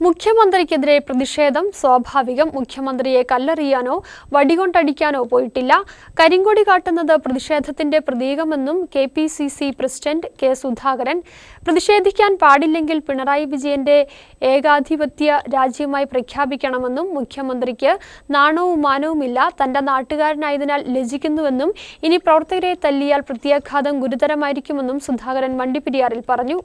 മുഖ്യമന്ത്രിക്കെതിരെ പ്രതിഷേധം സ്വാഭാവികം. മുഖ്യമന്ത്രിയെ കല്ലെറിയാനോ വടികൊണ്ടടിക്കാനോ പോയിട്ടില്ല. കരിങ്കൊടി കാട്ടുന്നത് പ്രതിഷേധത്തിന്റെ പ്രതീകമെന്നും K P C C president K Sudhakaran. പ്രതിഷേധിക്കാൻ പാടില്ലെങ്കിൽ പിണറായി വിജയന്റെ ഏകാധിപത്യ രാജ്യമായി പ്രഖ്യാപിക്കണമെന്നും മുഖ്യമന്ത്രിക്ക് നാണവും മാനവുമില്ല. തന്റെ നാട്ടുകാരനായതിനാൽ ലജിക്കുന്നുവെന്നും ഇനി പ്രവർത്തകരെ തല്ലിയാൽ പ്രത്യാഘാതം ഗുരുതരമായിരിക്കുമെന്നും സുധാകരൻ വണ്ടിപ്പെരിയാറിൽ പറഞ്ഞു.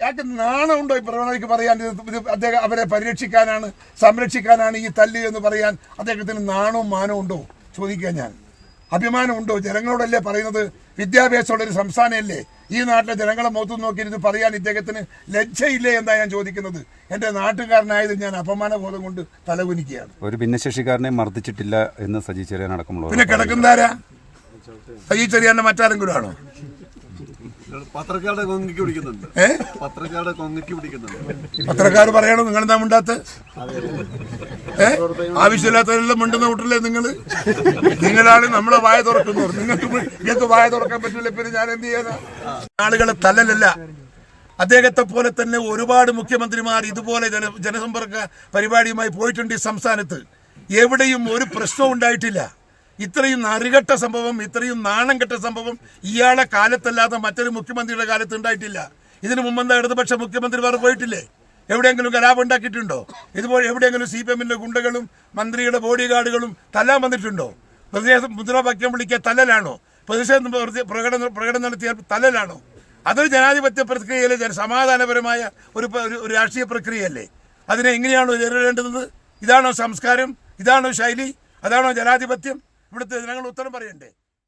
അയാൾക്ക് നാണമുണ്ടോ ഈ പ്രവണതയ്ക്ക് പറയാൻ? ഇത് ഇത് അദ്ദേഹം അവരെ പരിരക്ഷിക്കാനാണ് സംരക്ഷിക്കാനാണ് ഈ തല്ല് എന്ന് പറയാൻ അദ്ദേഹത്തിന് നാണവും മാനവും ഉണ്ടോ? ചോദിക്കുക ഞാൻ. അഭിമാനമുണ്ടോ ജനങ്ങളോടല്ലേ പറയുന്നത്? വിദ്യാഭ്യാസമുള്ള ഒരു സംസ്ഥാനമല്ലേ? ഈ നാട്ടിലെ ജനങ്ങളെ മുഖത്ത് നോക്കിയിരുന്ന് പറയാൻ ഇദ്ദേഹത്തിന് ലജ്ജയില്ലേ എന്നാ ഞാൻ ചോദിക്കുന്നത്. എന്റെ നാട്ടുകാരനായത് ഞാൻ അപമാനബോധം കൊണ്ട് തലകുനിക്കുകയാണ്. ഒരു ഭിന്നശേഷിക്കാരനെ മർദ്ദിച്ചിട്ടില്ല എന്ന് സജി ചെറിയാൻ അടക്കമുള്ളവർ പിന്നെ കിടക്കുന്നതാരാ? ഈ ചെറിയാന്റെ മറ്റാരെങ്കിലും ആണോ? പത്രക്കാരുടെ കൊങ്ങിക്ക് പിടിക്കുന്നുണ്ട്. പത്രക്കാരുടെ കൊങ്ങിക്ക് പിടിക്കുന്നുണ്ട്. പത്രക്കാർ പറയണോ നിങ്ങൾ എന്താ മിണ്ടാത്ത? ഏ? ആവശ്യമില്ലാത്തവരെല്ലാം മിണ്ടുന്ന കൂട്ടല്ലേ നിങ്ങൾ നിങ്ങളാണ് നമ്മളെ വായ തുറക്കുന്നവർ. നിങ്ങൾക്ക് നിങ്ങൾക്ക് വായ തുറക്കാൻ പറ്റില്ല പിന്നെ ഞാൻ എന്ത് ചെയ്യാനാ? ആളുകളെ തല്ലലല്ല. അദ്ദേഹത്തെ പോലെ തന്നെ ഒരുപാട് മുഖ്യമന്ത്രിമാർ ഇതുപോലെ ജന ജനസമ്പർക്ക പരിപാടിയുമായി പോയിട്ടുണ്ട് ഈ സംസ്ഥാനത്ത്. എവിടെയും ഒരു പ്രശ്നവും ഉണ്ടായിട്ടില്ല. ഇത്രയും നറുകെട്ട സംഭവം ഇത്രയും നാണം കെട്ട സംഭവം ഇയാളെ കാലത്തല്ലാതെ മറ്റൊരു മുഖ്യമന്ത്രിയുടെ കാലത്ത് ഉണ്ടായിട്ടില്ല. ഇതിനു മുമ്പെന്താ ഇടതുപക്ഷ മുഖ്യമന്ത്രിമാർ പോയിട്ടില്ലേ? എവിടെയെങ്കിലും കലാപം ഉണ്ടാക്കിയിട്ടുണ്ടോ? ഇതുപോലെ എവിടെയെങ്കിലും സി പി എമ്മിന്റെ ഗുണ്ടകളും മന്ത്രിയുടെ ബോഡി ഗാർഡുകളും തല്ലാൻ വന്നിട്ടുണ്ടോ? പ്രതിഷേധം മുദ്രാവാക്യം വിളിക്കുക തല്ലലാണോ? പ്രതിഷേധം പ്രകടനം പ്രകടനം നടത്തിയ തല്ലലാണോ? അതൊരു ജനാധിപത്യ പ്രക്രിയയിലെ സമാധാനപരമായ ഒരു- ഒരു രാഷ്ട്രീയ പ്രക്രിയയല്ലേ? അതിനെ എങ്ങനെയാണോ നേരിടേണ്ടത്? ഇതാണോ സംസ്കാരം? ഇതാണോ ശൈലി? അതാണോ ജനാധിപത്യം? ഇവിടുത്തെ ജനങ്ങൾ ഉത്തരം പറയണ്ടേ?